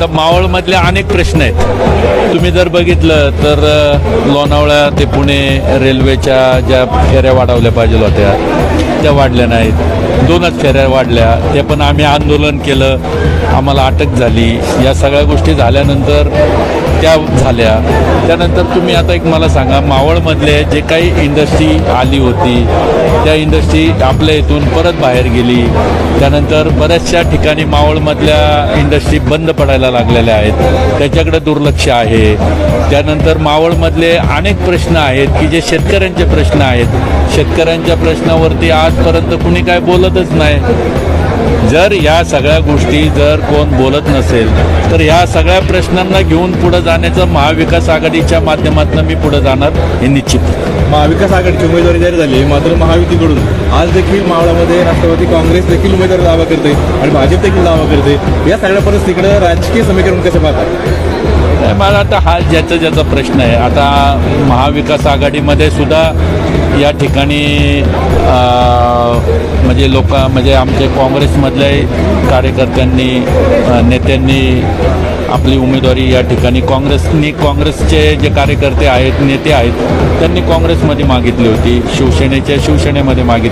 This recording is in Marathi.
आता मावळमधले अनेक प्रश्न आहेत. तुम्ही जर बघितलं तर लोणावळ्या लोणावळा ते पुणे रेल्वेच्या ज्या फेऱ्या वाढवल्या पाहिजे होत्या त्या वाढल्या नाहीत. दोनच फेऱ्या वाढल्या. ते पण आम्ही आंदोलन केलं. आम्हाला अटक झाली. या सगळ्या गोष्टी झाल्यानंतर त्या झाल्या. त्यानंतर तुम्ही आता एक मला सांगा मावळमधले जे काही इंडस्ट्री आली होती त्या इंडस्ट्री आपल्या इथून परत बाहेर गेली. त्यानंतर बऱ्याचशा ठिकाणी मावळमधल्या इंडस्ट्री बंद पडायला लागलेल्या आहेत. त्याच्याकडे दुर्लक्ष आहे. त्यानंतर मावळमधले अनेक प्रश्न आहेत की जे शेतकऱ्यांचे प्रश्न आहेत. शेतकऱ्यांच्या प्रश्नावरती आजपर्यंत कुणी काय बोलतच नाही. जर या सगळ्या गोष्टी जर कोण बोलत नसेल तर ह्या सगळ्या प्रश्नांना घेऊन पुढे जाण्याचं महाविकास आघाडीच्या माध्यमातून मी पुढे जाणार हे निश्चित. महाविकास आघाडीची उमेदवारी जाहीर झाली मात्र महायुतीकडून आज देखील मावळामध्ये राष्ट्रवादी काँग्रेस देखील उमेदवारी दावा करते आणि भाजप देखील दावा करते. या सगळ्या परिस्थितीकडे राजकीय समीकरण कसे पाहतात मला आता हा ज्याचा ज्याचा प्रश्न आहे. आता महाविकास आघाडीमध्ये सुद्धा या ठिकाणी म्हणजे लोक म्हणजे आमचे काँग्रेसमधल्या कार्यकर्त्यांनी नेत्यांनी आपली उमेदवारी या ठिकाणी काँग्रेसनी काँग्रेसचे जे कार्यकर्ते आहेत नेते आहेत त्यांनी काँग्रेसमध्ये मागितली होती. शिवसेनेच्या शिवसेनेमध्ये मागितली